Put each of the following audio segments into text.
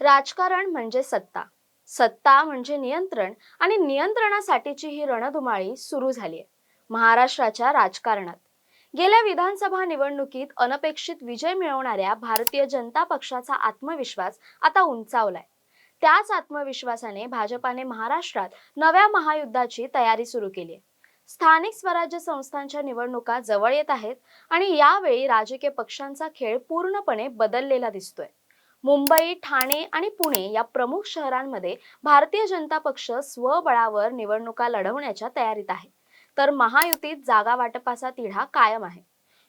राजकारण म्हणजे सत्ता. सत्ता म्हणजे नियंत्रण आणि नियंत्रणासाठीची ही रणधुमाळी सुरू झाली आहे महाराष्ट्राच्या राजकारणात. गेल्या विधानसभा निवडणुकीत अनपेक्षित विजय मिळवणाऱ्या भारतीय जनता पक्षाचा आत्मविश्वास आता उंचावलाय. त्याच आत्मविश्वासाने भाजपाने महाराष्ट्रात नव्या महायुद्धाची तयारी सुरू केली आहे स्थानिक स्वराज्य संस्थांच्या निवडणुका जवळ येत आहेत आणि यावेळी राजकीय पक्षांचा खेळ पूर्णपणे बदललेला दिसतोय. मुंबई ठाणे आणि पुणे या प्रमुख शहरांमध्ये भारतीय जनता पक्ष स्वबळावर निवडणुका लढवण्याच्या तयारीत आहे. तर महायुतीत जागा वाटपाचा तिढा कायम आहे.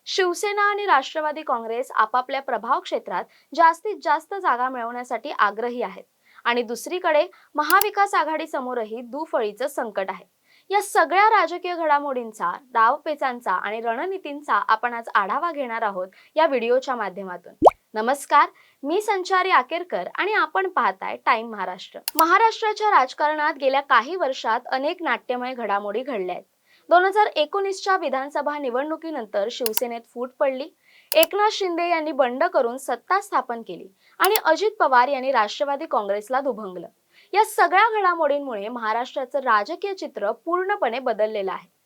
शिवसेना आणि राष्ट्रवादी काँग्रेस आपापल्या प्रभाव क्षेत्रात जास्तीत जास्त जागा मिळवण्यासाठी आग्रही आहेत. आणि दुसरीकडे महाविकास आघाडी समोरही दुफळीचं संकट आहे. या सगळ्या राजकीय घडामोडींचा डावपेचांचा आणि रणनीतींचा आपण आज आढावा घेणार आहोत या व्हिडिओच्या माध्यमातून. नमस्कार मी संचारी आकेरकर आणि आपण पाहताय टाइम महाराष्ट्र. महाराष्ट्राच्या राजकारणात गेल्या काही वर्षात अनेक नाट्यमय घडामोडी घडल्या आहेत. दोन हजार एकोणीसच्या विधानसभा निवडणुकीनंतर शिवसेनेत फूट पडली. एकनाथ शिंदे यांनी बंड करून सत्ता स्थापन केली आणि अजित पवार यांनी राष्ट्रवादी काँग्रेसला दुभंगलं. या सगळ्या घडामोडींमुळे महाराष्ट्राचं राजकीय चित्र पूर्णपणे बदललेलं आहे.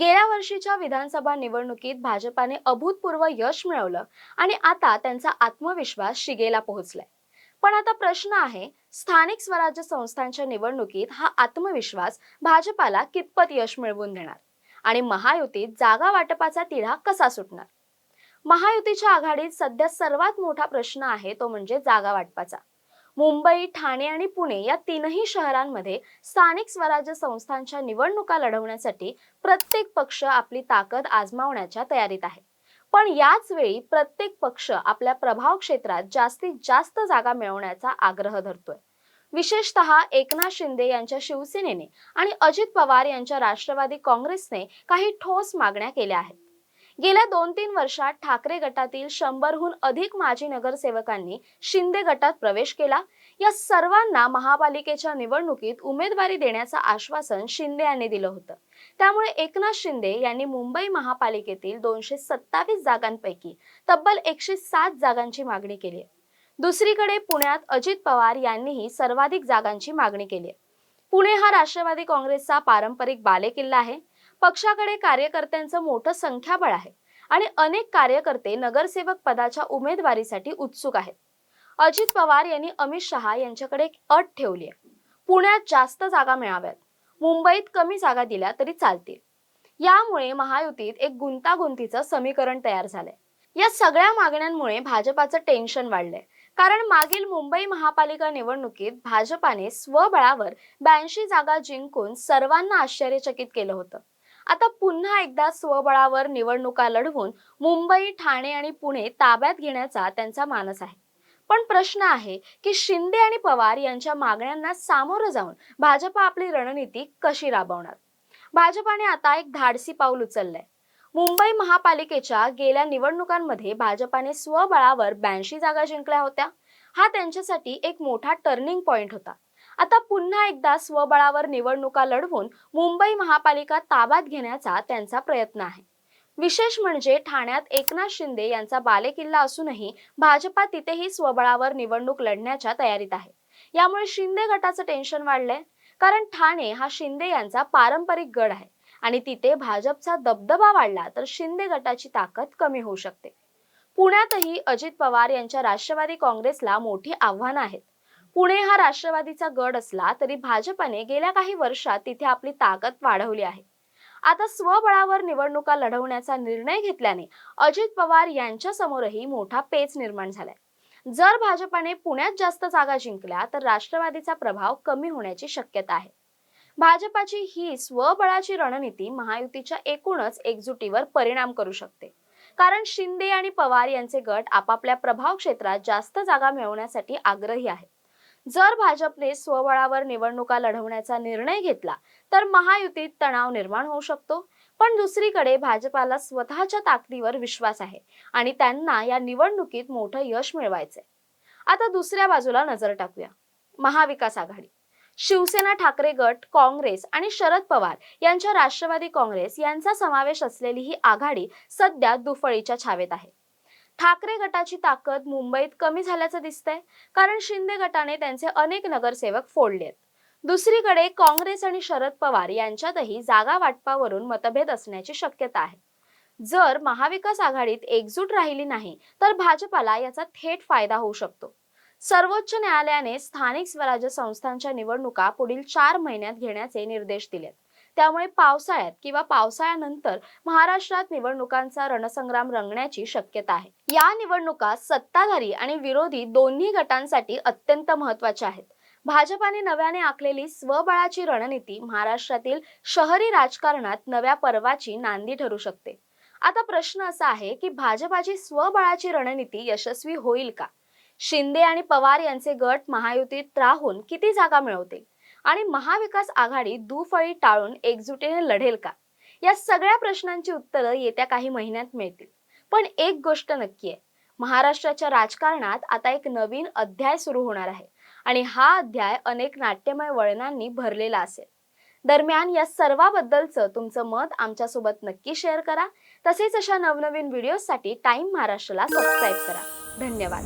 गेल्या वर्षीच्या विधानसभा निवडणुकीत भाजपाने अभूतपूर्व यश मिळवलं आणि आता त्यांचा आत्मविश्वास शिगेला पोहोचलाय. पण आता प्रश्न आहे स्थानिक स्वराज्य संस्थांच्या निवडणुकीत हा आत्मविश्वास भाजपाला कितपत यश मिळवून देणार? आणि महायुतीत जागा वाटपाचा तिढा कसा सुटणार? महायुतीच्या आघाडीत सध्या सर्वात मोठा प्रश्न आहे तो म्हणजे जागा वाटपाचा. मुंबई ठाणे आणि पुणे या तीनही शहरांमध्ये स्थानिक स्वराज्य संस्थांच्या निवडणुका लढवण्यासाठी प्रत्येक पक्ष आपली ताकद आजमावण्याच्या तयारीत आहे. पण याच वेळी प्रत्येक पक्ष आपल्या प्रभाव क्षेत्रात जास्तीत जास्त जागा मिळवण्याचा आग्रह धरतोय. विशेषतः एकनाथ शिंदे यांच्या शिवसेनेने आणि अजित पवार यांच्या राष्ट्रवादी काँग्रेसने काही ठोस मागण्या केल्या आहेत. गेल्या दोन तीन वर्षात ठाकरे गटातील शंभरहून अधिक माजी नगरसेवकांनी शिंदे गटात प्रवेश केला. या सर्वांना महापालिकेच्या निवडणुकीत उमेदवारी देण्याचं आश्वासन शिंदे यांनी दिलं होतं. त्यामुळे एकनाथ शिंदे यांनी मुंबई महापालिकेतील दोनशे सत्तावीस जागांपैकी तब्बल एकशे सात जागांची मागणी केली आहे. दुसरीकडे पुण्यात अजित पवार यांनीही सर्वाधिक जागांची मागणी केली आहे. पुणे हा राष्ट्रवादी काँग्रेसचा पारंपरिक बालेकिल्ला आहे. पक्षाकडे कार्यकर्त्यांचं मोठं संख्याबळ आहे आणि अनेक कार्यकर्ते नगरसेवक पदाच्या उमेदवारीसाठी उत्सुक आहेत. अजित पवार यांनी अमित शहा यांच्याकडे एक अट ठेवली आहे. पुण्यात जास्त जागा मिळाव्यात. मुंबईत कमी जागा दिल्या तरी चालतील. यामुळे महायुतीत एक गुंतागुंतीचं समीकरण तयार झालंय. या सगळ्या मागण्यांमुळे भाजपाचं टेन्शन वाढलंय. कारण मागील मुंबई महापालिका निवडणुकीत भाजपाने स्वबळावर ब्याऐंशी जागा जिंकून सर्वांना आश्चर्यचकित केलं होतं. आता पुन्हा एकदा स्वबळावर निवडणुका लढवून मुंबई ठाणे आणि पुणे ताब्यात घेण्याचा त्यांचा मानस आहे. पण प्रश्न आहे की शिंदे आणि पवार यांच्या मागण्यांना सामोरं जाऊन भाजपा आपली रणनीती कशी राबवणार? भाजपाने आता एक धाडसी पाऊल उचललंय. मुंबई महापालिकेच्या गेल्या निवडणुकांमध्ये भाजपाने स्वबळावर ब्याऐंशी जागा जिंकल्या होत्या. हा त्यांच्यासाठी एक मोठा टर्निंग पॉइंट होता. आता पुन्हा एकदा स्वबळावर निवडणुका लढवून मुंबई महापालिका ताब्यात घेण्याचा त्यांचा प्रयत्न आहे. विशेष म्हणजे ठाण्यात एकनाथ शिंदे यांचा बालेकिल्ला असूनही भाजपा तिथेही स्वबळावर निवडणूक लढण्याच्या तयारीत आहे. यामुळे शिंदे गटाचं टेन्शन वाढलंय. कारण ठाणे हा शिंदे यांचा पारंपरिक गड आहे आणि तिथे भाजपचा दबदबा वाढला तर शिंदे गटाची ताकद कमी होऊ शकते. पुण्यातही अजित पवार यांच्या राष्ट्रवादी काँग्रेसला मोठी आव्हानं आहेत. पुणे हा राष्ट्रवादीचा गड असला तरी भाजपाने गेल्या काही वर्षात तिथे आपली ताकद वाढवली आहे. आता स्वबळावर निवडणुका लढवण्याचा निर्णय घेतल्याने अजित पवार यांच्या समोरही मोठा पेच निर्माण झालाय. जर भाजपाने पुण्यात जास्त जागा जिंकल्या तर राष्ट्रवादीचा प्रभाव कमी होण्याची शक्यता आहे. भाजपाची ही स्वबळाची रणनीती महायुतीच्या एकूणच एकजुटीवर परिणाम करू शकते. कारण शिंदे आणि पवार यांचे गट आपापल्या प्रभाव क्षेत्रात जास्त जागा मिळवण्यासाठी आग्रही आहेत. जर भाजपने स्वबळावर निवडणुका लढवण्याचा निर्णय घेतला तर महायुतीत तणाव निर्माण होऊ शकतो. पण दुसरीकडे भाजपाला स्वतःच्या ताकदीवर विश्वास आहे आणि त्यांना या निवडणुकीत मोठं यश मिळवायचंय. आता दुसऱ्या बाजूला नजर टाकूया. महाविकास आघाडी. शिवसेना ठाकरे गट काँग्रेस आणि शरद पवार यांच्या राष्ट्रवादी काँग्रेस यांचा समावेश असलेली ही आघाडी सध्या दुफळीच्या छावेत आहे. ठाकरे गटाची ताकद मुंबईत कमी झाल्याचं दिसतंय कारण शिंदे गटाने त्यांचे अनेक नगरसेवक फोडले आहेत दुसरीकडे काँग्रेस आणि शरद पवार यांच्यातही जागा वाटपावरून मतभेद असण्याची शक्यता आहे. जर महाविकास आघाडीत एकजूट राहिली नाही तर भाजपाला याचा थेट फायदा होऊ शकतो. सर्वोच्च न्यायालयाने स्थानिक स्वराज्य संस्थांच्या निवडणुका पुढील चार महिन्यात घेण्याचे निर्देश दिलेत. त्यामुळे पावसाळ्यात किंवा पावसाळ्यानंतर महाराष्ट्रात निवडणुकांचा रणसंग्राम रंगण्याची शक्यता आहे. या निवडणुका सत्ताधारी आणि विरोधी दोन्ही गटांसाठी अत्यंत महत्त्वाच्या आहेत. भाजपाने नव्याने आखलेली स्वबळाची रणनीती महाराष्ट्रातील शहरी राजकारणात नव्या पर्वाची नांदी ठरू शकते. आता प्रश्न असा आहे की भाजपाची स्वबळाची रणनीती यशस्वी होईल का? शिंदे आणि पवार यांचे गट महायुतीत राहून किती जागा मिळवतील? आणि महाविकास आघाडी दुफळी टाळून एकजुटीने लढेल का? या सगळ्या प्रश्नांची उत्तरं येत्या काही महिन्यात मिळतील. पण एक गोष्ट नक्की आहे. महाराष्ट्राच्या राजकारणात आता एक नवीन अध्याय सुरू होणार आहे. आणि हा अध्याय अनेक नाट्यमय वळणांनी भरलेला असेल. दरम्यान या सर्वाबद्दलचं तुमचं मत आमच्यासोबत नक्की शेअर करा. तसेच अशा नवनवीन व्हिडिओसाठी टाइम महाराष्ट्राला सबस्क्राईब करा. धन्यवाद.